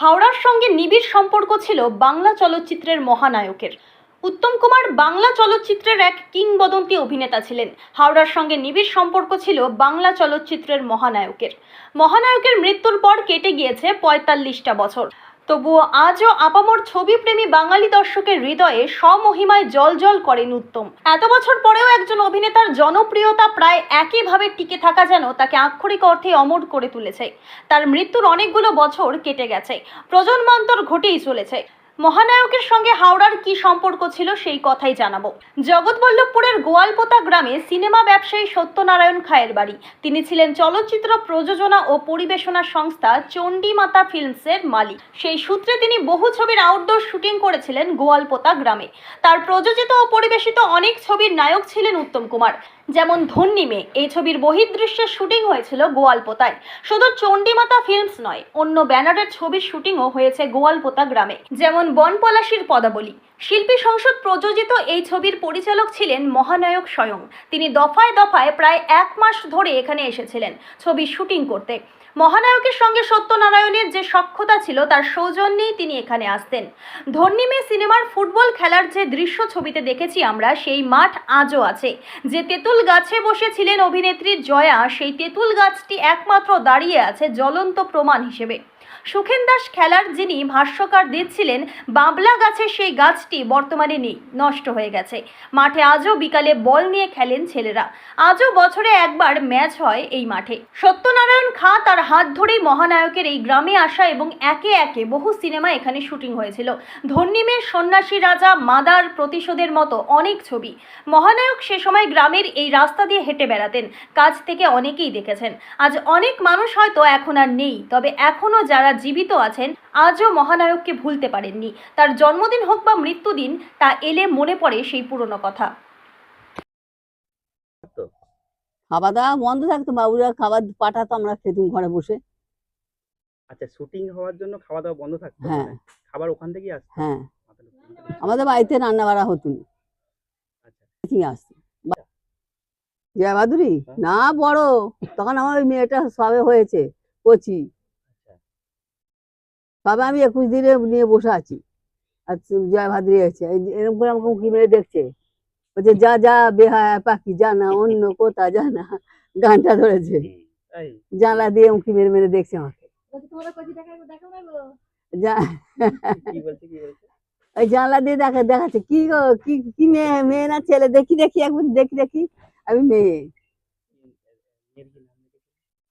হাওড়ার সঙ্গে নিবিড় সম্পর্ক ছিল বাংলা চলচ্চিত্রের মহানায়কের। উত্তম কুমার বাংলা চলচ্চিত্রের এক কিংবদন্তি অভিনেতা ছিলেন। হাওড়ার সঙ্গে নিবিড় সম্পর্ক ছিল বাংলা চলচ্চিত্রের মহানায়কের। মহানায়কের মৃত্যুর পর কেটে গিয়েছে পঁয়তাল্লিশটা বছর। তবুও আজও আপামর ছবিপ্রেমী বাঙালি দর্শকের হৃদয়ে স্বমহিমায় জল করেন উত্তম। এত বছর পরেও একজন অভিনেতার জনপ্রিয়তা প্রায় একইভাবে টিকে থাকা যেন তাকে আক্ষরিক অর্থে অমর করে তুলেছে। তার মৃত্যুর অনেকগুলো বছর কেটে গেছে। প্রজন্মান্তর ঘটেই চলেছে। মহানায়কের সঙ্গে হাওড়ার কি সম্পর্ক ছিল সেই কথাই জানাব। জগৎবল্লভপুরের গোয়ালপোতা গ্রামে সিনেমা ব্যবসায়ী সত্যনারায়ণ খায়ের বাড়ি। তিনি ছিলেন চলচ্চিত্র প্রযোজনা ও পরিবেশনা সংস্থা চণ্ডীমাতা ফিল্মসের মালিক। সেই সূত্রে তিনি বহু ছবির আউটডোর শুটিং করেছিলেন গোয়ালপোতা গ্রামে। তার প্রযোজিত ও পরিবেশিত অনেক ছবির নায়ক ছিলেন উত্তম কুমার। যেমন ধন্যী মেয়ে এই ছবির বহির্দৃশ্যের শুটিং হয়েছিল গোয়ালপোতায়। শুধু চণ্ডীমাতা ফিল্মস নয়, অন্য ব্যানারের ছবির শুটিংও হয়েছে গোয়ালপোতা গ্রামে। যেমন বনপলাশির পদাবলী। শিল্পী সংসদ প্রযোজিত এই ছবির পরিচালক ছিলেন মহানায়ক স্বয়ং। তিনি দফায় দফায় প্রায় এক মাস ধরে এখানে এসেছিলেন ছবির শুটিং করতে। মহানায়কের সঙ্গে সত্যনারায়ণের যে সক্ষতা ছিল, তার সৌজন্যেই তিনি এখানে আসতেন। ধন্যিমে সিনেমার ফুটবল খেলার যে দৃশ্য ছবিতে দেখেছি আমরা, সেই মাঠ আজও আছে। যে তেঁতুল গাছে বসেছিলেন অভিনেত্রী জয়া, সেই তেঁতুল গাছটি একমাত্র দাঁড়িয়ে আছে জ্বলন্ত প্রমাণ হিসেবে। সুখেন দাস খেলার যিনি ভাষ্যকার দিচ্ছিলেন, বাবলা গাছের সেই গাছটি বর্তমানে নেই, নষ্ট হয়ে গেছে। মাঠে আজও বিকালে বল নিয়ে খেলেন ছেলেরা। আজও বছরে একবার ম্যাচ হয় এই মাঠে। সত্যনারায়ণ খাঁ তার হাত ধরেই মহানায়কের এই গ্রামে আসা এবং একে একে বহু সিনেমা এখানে শুটিং হয়েছিল। ধন্যিমের সন্ন্যাসী রাজা মাদার প্রতিশোধের মতো অনেক ছবি। মহানায়ক সে সময় গ্রামের এই রাস্তা দিয়ে হেঁটে বেড়াতেন। কাজ থেকে অনেকেই দেখেছেন। আজ অনেক মানুষ হয়তো এখন আর নেই, তবে এখনও যারা জীবিত আছেন আজও মহানায়ককে ভুলতে পারেননি। তার জন্মদিন হোক বা মৃত্যুদিন তা এলে মনে পড়ে সেই পুরনো কথা। খাওয়া দাওয়া বন্ধ থাকতো বাবুরা খাবার পাঠাতো আমরা খেতুম ঘরে বসে। আচ্ছা শুটিং হওয়ার জন্য খাওয়া দাওয়া বন্ধ থাকতো হ্যাঁ। খাবার ওখান থেকেই আসতো? হ্যাঁ। আমাদের বাড়িতে রান্না বাড়া হতো না আচ্ছা আসতো জয়া বাদুরি? হ্যাঁ। না বড়। তখন আমার ওই মেয়েটা সবে হয়েছে কচি। তবে আমি একুশ দিনে নিয়ে বসে আছি। আর তু- ভাদ্রি আছে এরকম করে আমাকে উঁকি মেরে দেখছে। বলছে যা যা বেহায়া পাখি যা না অন্য কোথা যা না। গানটা ধরেছে। জানলা দিয়ে উঁকি মেরে মেরে দেখছে আমাকে। যা- কি বলছে কি বলছে? ওই জানলা দিয়ে দেখা দেখাচ্ছে। কি গো কি কি মেয়ে মেয়ে না ছেলে? দেখি দেখি একবার দেখি দেখি। আমি মেয়ে মেয়ের কি নাম রেখেছে?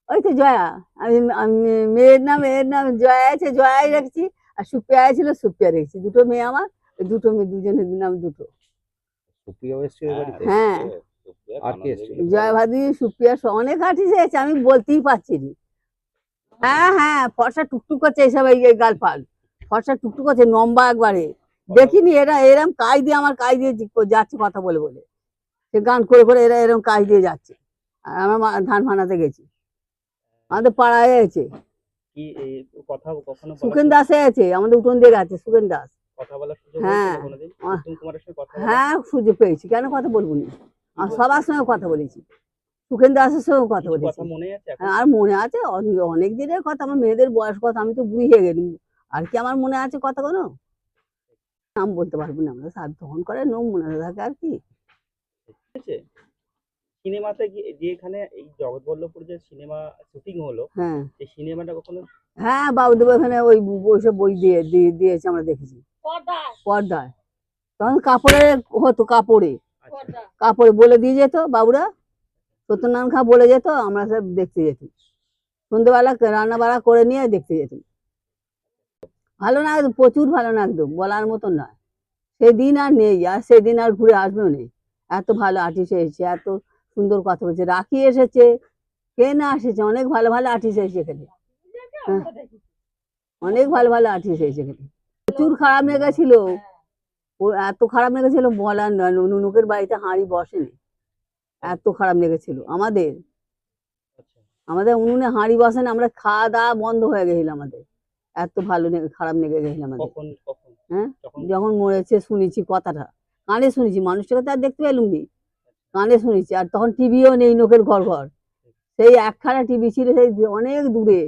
ওই তো জয়া আমি আমি মেয়ের নাম মেয়ের নাম জয়া আছে জয়াই রেখেছি। আর সুপ্রিয়া ছিল সুপ্রিয়া রেখেছি। দুটো মেয়ে আমার দুটো মেয়ে দুজনের নাম দুটো। হ্যাঁ। আর কে এসেছিল? জয়া ভাদি সুপ্রিয়া অনেক আর্টিস্ট এসেছে আমি বলতেই পারছি না। হ্যাঁ হ্যাঁ ফর্সা টুকটুক করছে এইসব এই এই গালফাল ফর্সা টুকটুক করছে নম্বা একবারে। দেখিনি এরা এরম কাজ দিয়ে আমার কাজ দিয়ে যাচ্ছে কথা বলে বলে। সে গান করে করে এরা এরম কাজ দিয়ে যাচ্ছে। আর আমরা ধান ফানাতে গেছি। আমাদের পাড়ায় আছে। কি কথা কখনো সুখেন দাসে আছে আমাদের উঠোন দিয়ে গেছে সুখেন দাস। কথা বলার সুযোগ হ্যাঁ। কুমারের সঙ্গে কথা হ্যাঁ সুযোগ পেয়েছি। কেন কথা বলব না? আর সবার সঙ্গে কথা বলেছি। সুখেন দাসের সঙ্গে কথা বলেছি। মনে আছে? হ্যাঁ, আর মনে আছে অনেক- দিনের কথা। আমার মেয়েদের বয়স কথা আমি তো বুড়ি হয়ে গেলাম। আর কি আমার মনে আছে কথা কোনো নাম বলতে পারব না আমরা। তখন করে নোম মনে থাকে আর কি? সিনেমাতে গিয়ে- যে এই জগৎবল্লভপুর যে সিনেমা শুটিং হলো হ্যাঁ। সেই সিনেমাটা কখনো হ্যাঁ বাবুদেব এখানে ওই ওইসব বই দিয়ে দিয়ে- দিয়েছে আমরা দেখেছি। পর্দায় তখন কাপড়ে হতো কাপড়ে। আচ্ছা। কাপড়ে বলে দিয়ে যেত বাবুরা। সত্যনারায়ণ খা বলে যেত আমরা সব দেখতে যেতাম। সন্ধ্যেবেলা রান্না বাড়া করে নিয়ে দেখতে যেতাম। ভালো না একদম প্রচুর ভালো না একদম বলার মতন নয়। সেদিন আর নেই আর সেদিন আর ঘুরে আসবেও নেই। এত ভালো আর্টিস্ট এসেছে এত সুন্দর কথা বলছে। রাখি এসেছে কে না এসেছে? অনেক ভালো ভালো আর্টিস্ট এসেছে এখানে। হ্যাঁ। অনেক ভালো ভালো আর্টিস্ট এসেছে এখানে। প্রচুর খারাপ লেগেছিল ও এত খারাপ লেগেছিল বলার নয়। নুনুকের বাড়িতে হাঁড়ি বসেনি। এত খারাপ লেগেছিল আমাদের। আমাদের উনুনে হাঁড়ি বসেন আমরা খাওয়া দাওয়া বন্ধ হয়ে গেছিল আমাদের। এত ভালো খারাপ লেগে গেছিল আমাদের। হ্যাঁ? যখন? যখন মরেছে শুনেছি কথাটা। কানে শুনেছি মানুষটাকে তো আর দেখতে পেলুম নি। কানে শুনেছি। আর তখন টিভিও নেই নোকের ঘর ঘর। সেই একখানা টিভি ছিল সেই অনেক দূরে।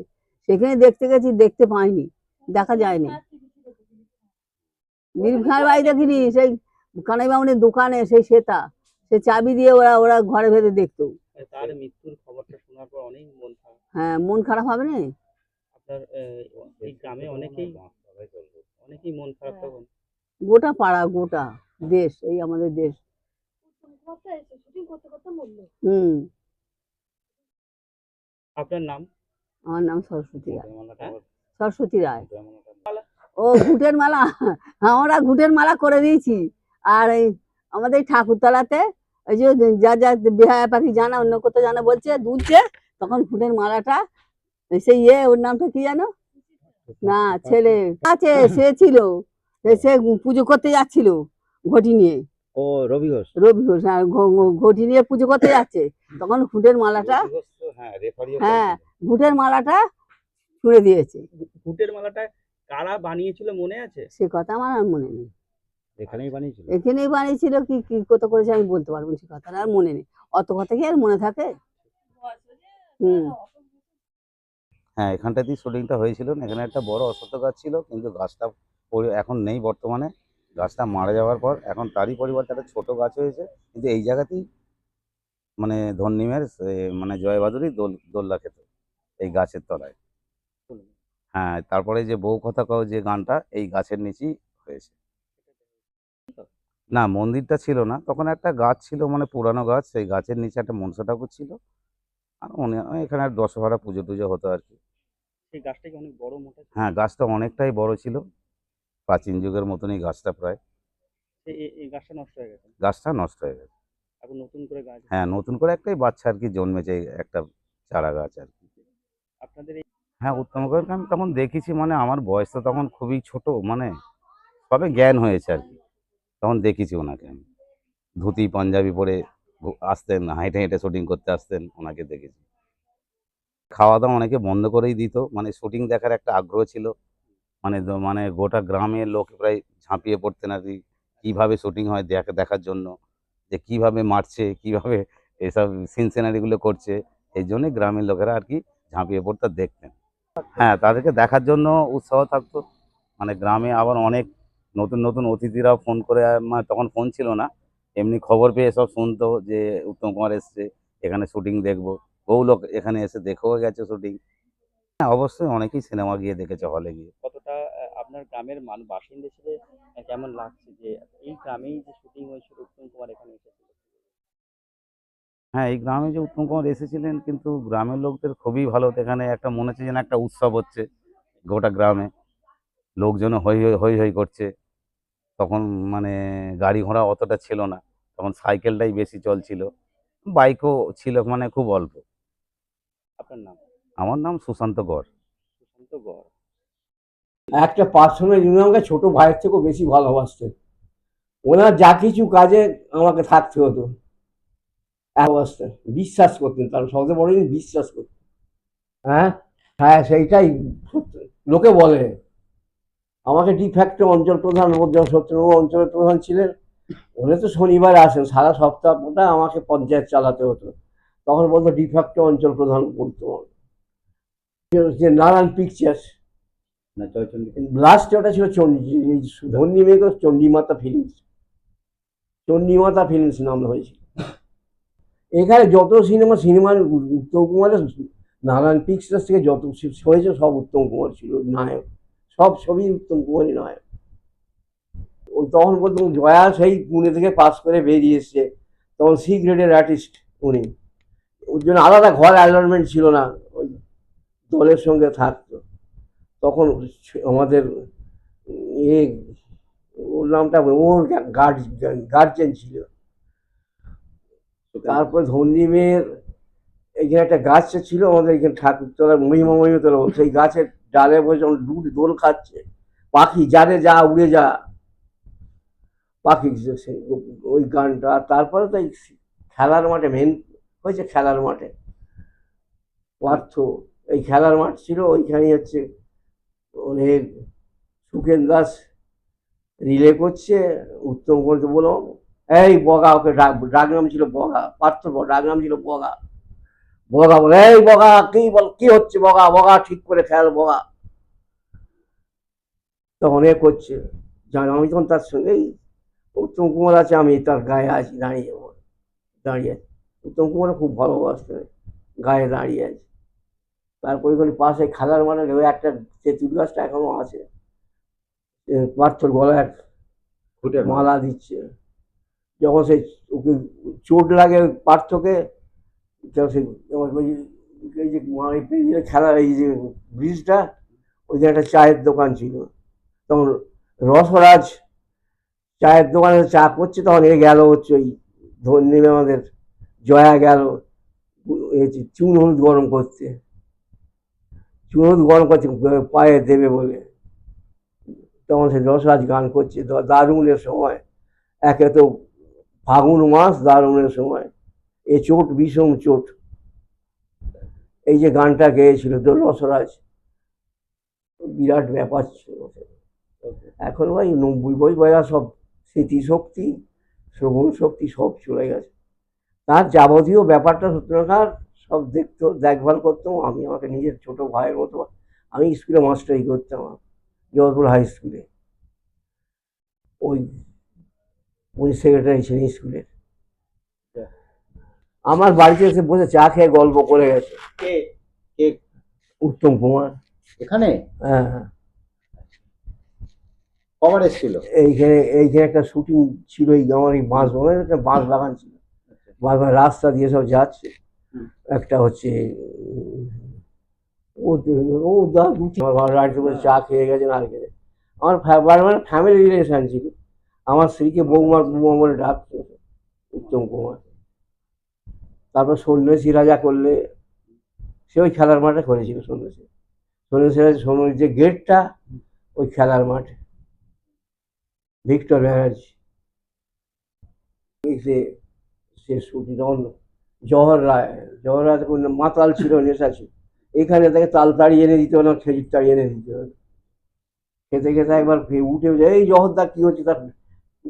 সেখানে দেখতে গেছি দেখতে পাইনি। দেখা যায়নি। দিলীপ খাঁর বাড়ি দেখিনি সেই কানাই বামুনের দোকানে সেই শ্বেতা সে চাবি দিয়ে ওরা ওরা ঘরে ভেতরে দেখতো। তার মৃত্যুর খবরটা শোনার পর অনেক মন খারাপ। হ্যাঁ মন খারাপ হবে না? আপনার এই গ্রামে অনেকেই অনেকেই মন খারাপ তখন। গোটা পাড়া গোটা দেশ এই আমাদের দেশ। হুম। আপনার নাম? আমার নাম সরস্বতী রায়। হ্যাঁ? সরস্বতী রায়। ও ঘুটের মালা? আমরা ঘুটের মালা করে দিয়েছি। আর এই আমাদের এই ঠাকুরতলাতে ওই যে যা যা বিহায়া পাখি জানা অন্য কোথাও জানা বলছে দুলছে তখন ঘুটের মালাটা সেই ইয়ে ওর নামটা কি জানো? না ছেলে। আছে সে ছিল। সে পুজো করতে যাচ্ছিল ঘটি নিয়ে। ও রবি ঘোষ? রবি ঘোষ হ্যাঁ, ঘটি নিয়ে পুজো করতে যাচ্ছে। তখন ঘুটের মালাটা হ্যাঁ রেফারিও হ্যাঁ ঘুটের মালাটা ছুঁড়ে দিয়েছে। ফুটের মালাটা কারা বানিয়েছিল মনে আছে? সে কথা আমার আর মনে নেই। এখানেই বানিয়েছিল? এখানেই বানিয়েছিল কি কি কত করেছে আমি বলতে পারব না সে কথা আর মনে নেই। অত কথা কি আর মনে থাকে? হুম। হ্যাঁ এখানটাতেই শুটিংটা হয়েছিল। এখানে একটা বড় অশ্বত্থ গাছ ছিল কিন্তু গাছটা এখন নেই বর্তমানে। গাছটা মারা যাওয়ার পর এখন তারই পরিবর্তে একটা ছোট গাছ হয়েছে কিন্তু এই জায়গাতেই মানে ধন্যিমের মানে জয়বাদুরই দোল দোল্লা খেত এই গাছের তলায়। হ্যাঁ তারপরে যে বউ কথা কও যে গানটা এই গাছের নিচেই হয়েছে। না মন্দিরটা ছিল না তখন একটা গাছ ছিল মানে পুরানো গাছ সেই গাছের নিচে একটা মনসা ঠাকুর ছিল। আর এখানে আর দশহরা পুজো টুজো হতো আর কি। সেই গাছটা অনেক বড় মোটা হ্যাঁ গাছটা অনেকটাই বড় ছিল। প্রাচীন যুগের মতনই গাছটা প্রায়। গাছটা নষ্ট হয়ে গেছে? গাছটা নষ্ট হয়ে গেছে। নতুন করে গাছ হ্যাঁ নতুন করে একটাই বাচ্চা আর কি জন্মেছে একটা চারা গাছ আর কি। আপনাদের হ্যাঁ উত্তম করে আমি তখন দেখেছি মানে আমার বয়স তো তখন খুবই ছোট মানে সবে জ্ঞান হয়েছে আর কি। তখন দেখেছি ওনাকে আমি। ধুতি পাঞ্জাবি পরে আসতেন হাইটে হেঁটে শুটিং করতে আসতেন ওনাকে দেখেছি। খাওয়া দাওয়া অনেকে বন্ধ করেই দিত মানে শুটিং দেখার একটা আগ্রহ ছিল। মানে মানে গোটা গ্রামের লোক প্রায় ঝাঁপিয়ে পড়তেন আর কি, কীভাবে শুটিং হয় দেখা, দেখার জন্য, যে কীভাবে মারছে, কীভাবে এসব সিন সিনারিগুলো করছে, এই জন্যই গ্রামের লোকেরা আর কি ঝাঁপিয়ে পড়তে দেখতেন। হ্যাঁ তাদেরকে দেখার জন্য উৎসাহ থাকতো মানে গ্রামে আবার অনেক নতুন নতুন অতিথিরা ফোন করে মানে তখন ফোন ছিল না, এমনি খবর পেয়ে সব শুনতো যে উত্তম কুমার এসছে, এখানে শুটিং দেখব, বহু লোক এখানে এসে দেখেও গেছে শুটিং হ্যাঁ অবশ্যই অনেকেই সিনেমা গিয়ে দেখেছে হলে গিয়ে। কতটা আপনার গ্রামের মান বাসিন্দা হিসেবে কেমন লাগছে যে এই গ্রামেই যে শুটিং হয়েছিল উত্তম কুমার এখানে এসেছিল? হ্যাঁ এই গ্রামে যে উত্তম কুমার এসেছিলেন কিন্তু গ্রামের লোকদের খুবই ভালো। এখানে একটা মনে হচ্ছে যেন একটা উৎসব হচ্ছে গোটা গ্রামে। লোকজন হই হই হই করছে। তখন মানে গাড়ি ঘোড়া অতটা ছিল না। তখন সাইকেলটাই বেশি চলছিল। বাইকও ছিল মানে খুব অল্প। আপনার নাম? আমার নাম সুশান্ত গড়। সুশান্ত গড়। একটা পার্সোনাল উনি আমাকে ছোট ভাইয়ের থেকেও বেশি ভালোবাসতেন, ওনার যা কিছু কাজে আমাকে থাকতে হতো। ভালোবাসতেন, বিশ্বাস করতেন, তার সবচেয়ে বড় জিনিস বিশ্বাস করতেন। হ্যাঁ? হ্যাঁ সেইটাই। লোকে বলে। আমাকে ডিফ্যাক্টো অঞ্চল প্রধান যখন সত্যনবাবু অঞ্চলের প্রধান ছিলেন। উনি তো শনিবার আসেন, সারা সপ্তাহটা আমাকে পঞ্চায়েত চালাতে হতো। তখন বলতো ডিফ্যাক্টো অঞ্চল প্রধান বলতো। যে নারায়ণ পিকচার্স লাস্টে ওটা ছিল চণ্ডী ধন্যী মেঘ চণ্ডীমাতা ফিল্মস চণ্ডীমাতা ফিল্মস নাম হয়েছিল। এখানে যত সিনেমা সিনেমার উত্তম কুমারের নারায়ণ পিকচার্স থেকে যত হয়েছে সব উত্তম কুমার ছিল নায়ক। সব ছবি উত্তম কুমারই নায়ক। ওই তখন বলতাম জয়া সেই পুনে থেকে পাস করে বেরিয়ে এসছে। তখন সি গ্রেডের আর্টিস্ট উনি। ওর জন্য আলাদা ঘর অ্যালটমেন্ট ছিল না। ওই দলের সঙ্গে থাকতো। তখন আমাদের এ ওর নামটা ওর গার্জেন ছিল। তারপর ধন্যীমের এখানে একটা গাছ ছিল আমাদের এখানে ঠাকুর ঠাকুরতলা মহিমা মহিমতলা সেই গাছের ডালে বসে যখন দুধ দোল খাচ্ছে পাখি যারে যা উড়ে যা। পাখি যে সে- ওই গানটা আর তারপরে তো এই খেলার মাঠে মেন হয়েছে খেলার মাঠে। পার্থ এই খেলার মাঠ ছিল ওইখানে হচ্ছে অনেক সুখেন দাস রিলে করছে, উত্তম করতে বলো এই বগা, ওকে ডাক ডাক নাম ছিল বগা, পার্থ ডাক নাম ছিল বগা। বগা বলে, এই বগা, কি বল, কি হচ্ছে বগা বগা ঠিক করে খেয়াল বগা। তখন এ করছে, জান, আমি তখন তার সঙ্গেই উত্তম কুমার আছে, আমি তার গায়ে আছি, দাঁড়িয়ে দাঁড়িয়ে উত্তম কুমার খুব ভালোবাসতে, গায়ে দাঁড়িয়ে আছে। তারপরে ওখানে পাশে খেলার মানে ওই একটা তেঁতুল গাছটা এখনও আছে পার্থর গলায় এক মালা দিচ্ছে। যখন সে ওকে চোট লাগে পার্থকে ওই- এই যে মা- এই যে খেলা এই যে একটা চায়ের দোকান ছিল। তখন রসরাজ চায়ের দোকানে চা করছে তখন এ গেল হচ্ছে ওই ধন্যী আমাদের জয়া গেল এই চুন হলুদ গরম করতে হলুদ গরম করছে, পায়ে দেবে বলে। তখন সে রসরাজ গান করছে দারুণের সময়। একে তো ফাগুন মাস দারুণের সময়। এ চোট বিষম চোট। এই যে গানটা গেয়েছিল তো রসরাজ বিরাট ব্যাপার ছিল এখন ভাই নব্বই বই বয়রা সব স্মৃতিশক্তি, শ্রবণ শক্তি সব চলে গেছে। তার যাবতীয় ব্যাপারটা সত্যনাকার সব দেখতো দেখভাল করতাম আমি আমাকে নিজের ছোট ভাইয়ের মতো আমি স্কুলে মাস্টারি করতাম জয়পুর হাই স্কুলে ওই উনি সেক্রেটারি ছিলেন স্কুলের আমার বাড়িতে এসে বসে চা খেয়ে গল্প করে গেছে। উত্তম কুমার। এখানে? হ্যাঁ হ্যাঁ। কবার এসেছিল? এইখানে এইখানে একটা শুটিং ছিল এই আমার এই বাঁশ বাগান বাঁশ বাগান ছিল। বাঁশ বাগান রাস্তা দিয়ে সব যাচ্ছে। একটা হচ্ছে, ও দা চা খেয়ে গেছেন আর খেয়ে আমার মানে ফ্যামিলি রিলেশন ছিল। আমার স্ত্রীকে বৌমার বৌমা বলে ডাকতো উত্তম কুমার তারপর সন্ন্যাসী রাজা করলে, সে ওই খেলার মাঠে করেছিল সন্ন্যাসী সন্ন্যাসী রাজা সন্ন্যাসী যে গেটটা ওই খেলার মাঠে। ভিক্টর ব্যানার্জি সে সে শুটি তখন জওহর রায় জওহর রায় তখন মাতাল ছিল, নেশা ছিল। এখানে তাকে তাল তাড়ি এনে দিতে হলো, খেজুর তাড়ি এনে দিতে হলো। খেতে খেতে একবার উঠে যায় এই জহরদা কি হচ্ছে? তার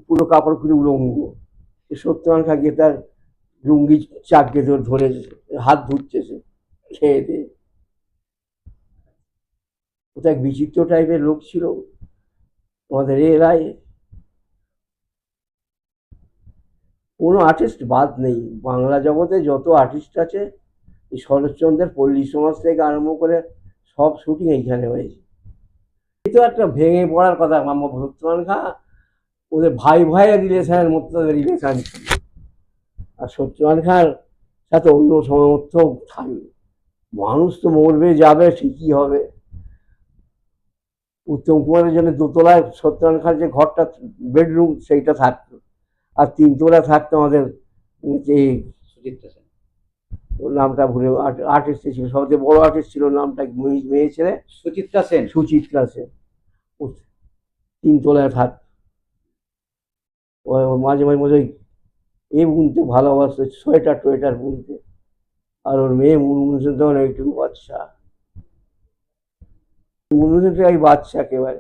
পুরো কাপড় খুলে উলঙ্গ সে সত্যবান খা গিয়ে তার লুঙ্গি চাপকে ধরে ধরে হাত ধুচ্ছে সে, খেয়ে দিয়ে। ওটা এক বিচিত্র টাইপের লোক ছিল। আমাদের এলাকায় কোনো আর্টিস্ট বাদ নেই। বাংলা জগতে যত আর্টিস্ট আছে, এই শরৎচন্দ্রের পল্লী সমাজ থেকে আরম্ভ করে সব শুটিং এইখানে হয়েছে। এই তো একটা ভেঙে পড়ার কথা মাম্মা ভরতমান খা ওদের ভাই ভাইয়ের রিলেশনের মধ্যে তাদের রিলেশন ছিল আর সত্যবান খার সাথে অন্য সমর্থ থাকবে। মানুষ তো মরবে, যাবে, ঠিকই হবে। উত্তম কুমারের জন্য দোতলায় সত্যনারায়ণ খান যে ঘরটা বেডরুম সেইটা থাকতো। আর তিনতলা থাকতো আমাদের যে সুচিত্রা সেন। ওর নামটা ভুলে আর্টিস্ট ছিল সবচেয়ে বড় আর্টিস্ট ছিল নামটা মেয়ে- ছেলে? সুচিত্রা সেন। সুচিত্রা সেন। তিনতলায় থাক মাঝে মাঝে মাঝে এ বুনতে ভালোবাসতো সোয়েটার টোয়েটার বুনতে। আর ওর মেয়ে মুনমুন সেন তখন একটু বাচ্চা মুনমুন সেন এই বাচ্চা একেবারে